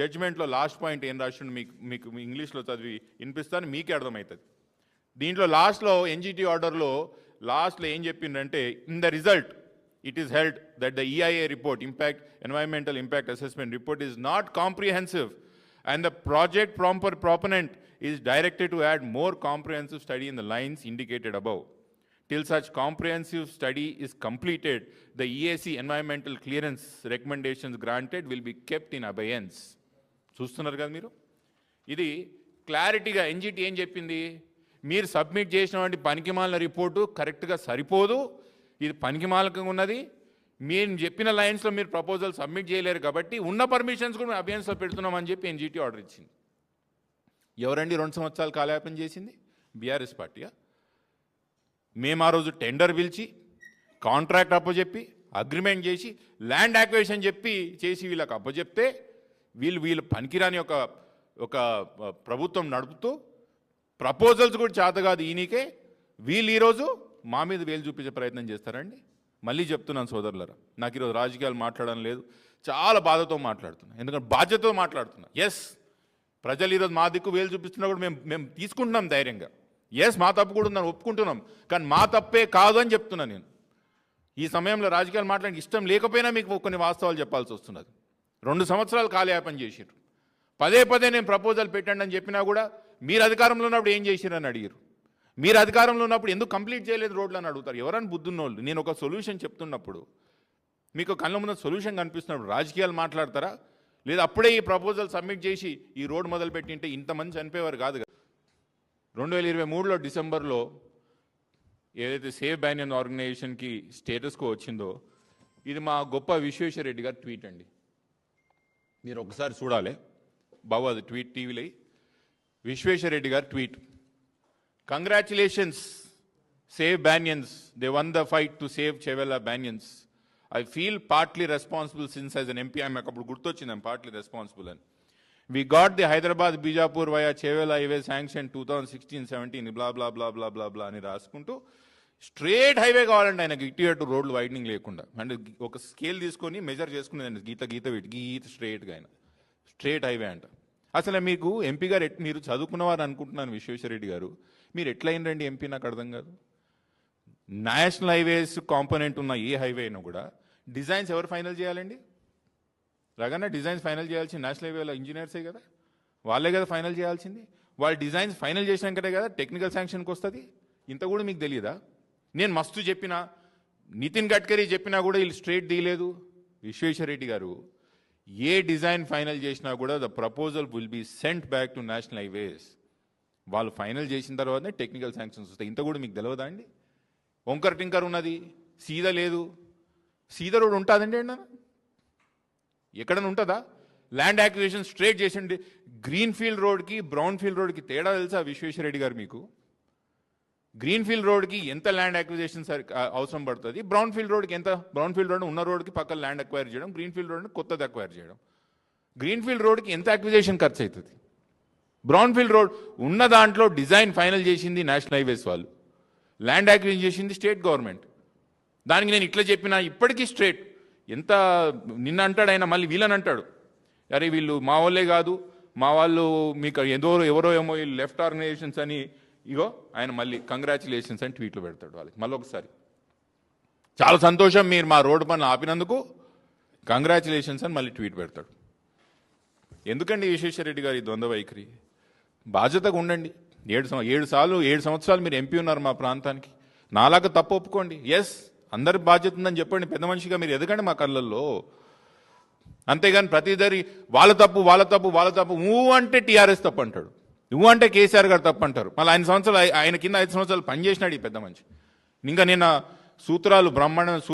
జడ్జ్మెంట్లో last point ఏం రాసిండు మీకు మీకు మీ ఇంగ్లీష్లో చదివి వినిపిస్తాను మీకే అర్థమవుతుంది దీంట్లో లాస్ట్లో ఎన్జిటి ఆర్డర్లో లాస్ట్లో ఏం చెప్పిందంటే in the result it is held that the EIA report impact environmental impact assessment report is not comprehensive and the project proper proponent is directed to add more comprehensive study in the lines indicated above Till such comprehensive study is completed, the EAC environmental clearance recommendations granted will be kept in abeyance. చూస్తున్నారు కదా మీరు? ఇది క్లారిటీగా NGT ఏం చెప్పింది? మీరు submit చేసినటువంటి పనికిమాలిన రిపోర్టు కరెక్ట్గా సరిపోదు. ఇది పనికిమాలకంగా ఉన్నది. మీరు చెప్పిన లైన్స్లో మీరు ప్రపోజల్ సబ్మిట్ చేయలేరు కాబట్టి ఉన్న పర్మిషన్స్ కూడా అభియన్స్లో పెడుతున్నామని చెప్పి ఎన్జిటి ఆర్డర్ ఇచ్చింది. ఎవరండి రెండు సంవత్సరాలు కాలయాపన చేసింది? బీఆర్ఎస్ పార్టీగా మేము ఆ రోజు టెండర్ పిలిచి కాంట్రాక్ట్ అప్పచెప్పి అగ్రిమెంట్ చేసి ల్యాండ్ యాక్వేషన్ చెప్పి చేసి వీళ్ళకి అప్పచెప్తే వీళ్ళు వీళ్ళు పనికిరాని ఒక ఒక ప్రభుత్వం నడుపుతూ ప్రపోజల్స్ కూడా చేత కాదు ఈయనకే. వీళ్ళు ఈరోజు మా మీద వేలు చూపించే ప్రయత్నం చేస్తారండి. మళ్ళీ చెప్తున్నాను సోదరులరా నాకు ఈరోజు రాజకీయాలు మాట్లాడడం లేదు. చాలా బాధతో మాట్లాడుతున్నా ఎందుకంటే బాధ్యతతో మాట్లాడుతున్నా. ఎస్ ప్రజలు ఈరోజు మా దిక్కు వేలు చూపిస్తున్నా కూడా మేము మేము తీసుకుంటున్నాం ధైర్యంగా. ఎస్ మా తప్పు కూడా ఉందని ఒప్పుకుంటున్నాం కానీ మా తప్పే కాదు అని చెప్తున్నాను నేను. ఈ సమయంలో రాజకీయాలు మాట్లాడడానికి ఇష్టం లేకపోయినా మీకు కొన్ని వాస్తవాలు చెప్పాల్సి వస్తున్నది. రెండు సంవత్సరాలు కాలయాపన చేసిరు పదే పదే నేను ప్రపోజల్ పెట్టండి అని చెప్పినా కూడా మీరు అధికారంలో ఉన్నప్పుడు ఏం చేసిరని అడిగారు మీరు అధికారంలో ఉన్నప్పుడు ఎందుకు కంప్లీట్ చేయలేదు రోడ్లు అని అడుగుతారు. ఎవరని బుద్ధున్నోళ్ళు? నేను ఒక సొల్యూషన్ చెప్తున్నప్పుడు మీకు కళ్ళ ముందు సొల్యూషన్ కనిపిస్తున్నప్పుడు రాజకీయాలు మాట్లాడతారా? లేదా అప్పుడే ఈ ప్రపోజల్ సబ్మిట్ చేసి ఈ రోడ్ మొదలు పెట్టింటే ఇంతమంది చనిపోయేవారు కాదు కదా. రెండు వేల ఇరవై మూడులో డిసెంబర్లో ఏదైతే సేవ్ బ్యానియన్ ఆర్గనైజేషన్కి స్టేటస్కో వచ్చిందో ఇది మా గొప్ప విశ్వేశ్వరరెడ్డి గారు ట్వీట్ అండి. మీరు ఒకసారి చూడాలి. బాబు అది ట్వీట్ టీవీలో Vishweshwar Reddy tweet. Congratulations save banyans they won the fight to save Chevella banyans I feel partly responsible since as an MP ఆమె అప్పుడు గుర్తొచ్చింది పార్ట్లీ రెస్పాన్సిబుల్ అని. We got the Hyderabad Bijapur via Chevella highway sanction two thousand sixteen seventeen blah blah blah blah blah blah అని రాసుకుంటూ straight highway కావాలండి ఆయనకి. ఇటు అటు రోడ్లు వైడనింగ్ లేకుండా. అంటే ఒక స్కేల్ తీసుకొని మెజర్ చేసుకునేదండి గీత గీత పెట్టి గీత స్ట్రేట్గా ఆయన. స్ట్రేట్ హైవే అంట. అసలు మీకు ఎంపీ గారు ఎట్- మీరు చదువుకున్నవారు అనుకుంటున్నాను విశ్వేశ్వరరెడ్డి గారు. మీరు ఎట్లా ఎంపీ? నాకు అర్థం కాదు. నేషనల్ హైవేస్ కాంపోనెంట్ ఉన్న ఏ హైవే అయినా కూడా డిజైన్స్ ఎవరు ఫైనల్ చేయాలండి? రగన్న డిజైన్స్ ఫైనల్ చేయాల్సింది నేషనల్ హైవేల ఇంజనీర్సే కదా. వాళ్ళే కదా ఫైనల్ చేయాల్సింది. వాళ్ళ డిజైన్స్ ఫైనల్ చేసినాకనే కదా టెక్నికల్ శాంక్షన్కి వస్తుంది. ఇంత కూడా మీకు తెలియదా? నేను మస్తు చెప్పిన నితిన్ గడ్కరీ చెప్పినా కూడా వీళ్ళు స్ట్రేట్ తీయలేదు. విశ్వేశ్వరరెడ్డి గారు ఏ డిజైన్ ఫైనల్ చేసినా కూడా the proposal will be sent back to national highways. వాళ్ళు ఫైనల్ చేసిన తర్వాతనే టెక్నికల్ శాంక్షన్స్ వస్తాయి. ఇంత కూడా మీకు తెలియదా అండి? వంకర్ టింకర్ ఉన్నది సీదా లేదు. సీదా రోడ్ ఉంటుందండి అన్న? ఎక్కడైనా ఉంటుందా? ల్యాండ్ యాక్విజిషన్ స్ట్రేట్ చేసిండి గ్రీన్ ఫీల్డ్ రోడ్కి బ్రౌన్ ఫీల్డ్ రోడ్కి తేడా తెలుసా విశ్వేశ్వరరెడ్డి గారు మీకు? గ్రీన్ ఫీల్డ్ రోడ్కి ఎంత ల్యాండ్ అక్విజిషన్ అవసరం పడుతుంది? బ్రౌన్ ఫీల్డ్ రోడ్కి ఎంత బ్రౌన్ ఫీల్డ్ రోడ్ ఉన్న రోడ్కి పక్కన ల్యాండ్ అక్వైర్ చేయడం గ్రీన్ఫీల్డ్ రోడ్ని కొత్తది అక్వైర్ చేయడం. గ్రీన్ఫీల్డ్ రోడ్కి ఎంత అక్విజేషన్ ఖర్చు అవుతుంది బ్రౌన్ ఫీల్డ్ రోడ్ ఉన్న దాంట్లో డిజైన్ ఫైనల్ చేసింది నేషనల్ హైవేస్ వాళ్ళు. ల్యాండ్ అక్విజేషన్ చేసింది స్టేట్ గవర్నమెంట్. దానికి నేను ఇట్లా చెప్పినా ఇప్పటికీ స్ట్రేట్. ఎంత నిన్న అంటాడు ఆయన మళ్ళీ వీళ్ళని అంటాడు. అరే వీళ్ళు మా వాళ్ళే కాదు మా వాళ్ళు మీకు ఏదో ఎవరో ఏమో లెఫ్ట్ ఆర్గనైజేషన్స్ అని ఇగో ఆయన మళ్ళీ కంగ్రాచులేషన్స్ అని ట్వీట్లు పెడతాడు వాళ్ళకి. మళ్ళీ ఒకసారి చాలా సంతోషం మీరు మా రోడ్డు పనులు ఆపినందుకు కంగ్రాచులేషన్స్ అని మళ్ళీ ట్వీట్ పెడతాడు. ఎందుకండి విశ్వేశ్వరరెడ్డి గారి ద్వంద్వ వైఖరి? బాధ్యతగా ఉండండి. ఏడు ఏడు సార్లు ఏడు సంవత్సరాలు మీరు ఎంపీ ఉన్నారు మా ప్రాంతానికి. నాలాగా తప్పు ఒప్పుకోండి. ఎస్ అందరి బాధ్యత ఉందని చెప్పండి. పెద్ద మనిషిగా మీరు ఎదగండి మా కళ్ళల్లో. అంతేగాని ప్రతిదరి వాళ్ళ తప్పు వాళ్ళ తప్పు వాళ్ళ తప్పు ఊ అంటే టీఆర్ఎస్ తప్పు అంటాడు. నువ్వు అంటే కేసీఆర్ గారు తప్పంటారు. మళ్ళీ ఆయన సంవత్సరాలు ఆయన కింద ఐదు సంవత్సరాలు పనిచేసినాడు ఈ పెద్ద మనిషి. ఇంకా నిన్న సూత్రాలు బ్రహ్మాండ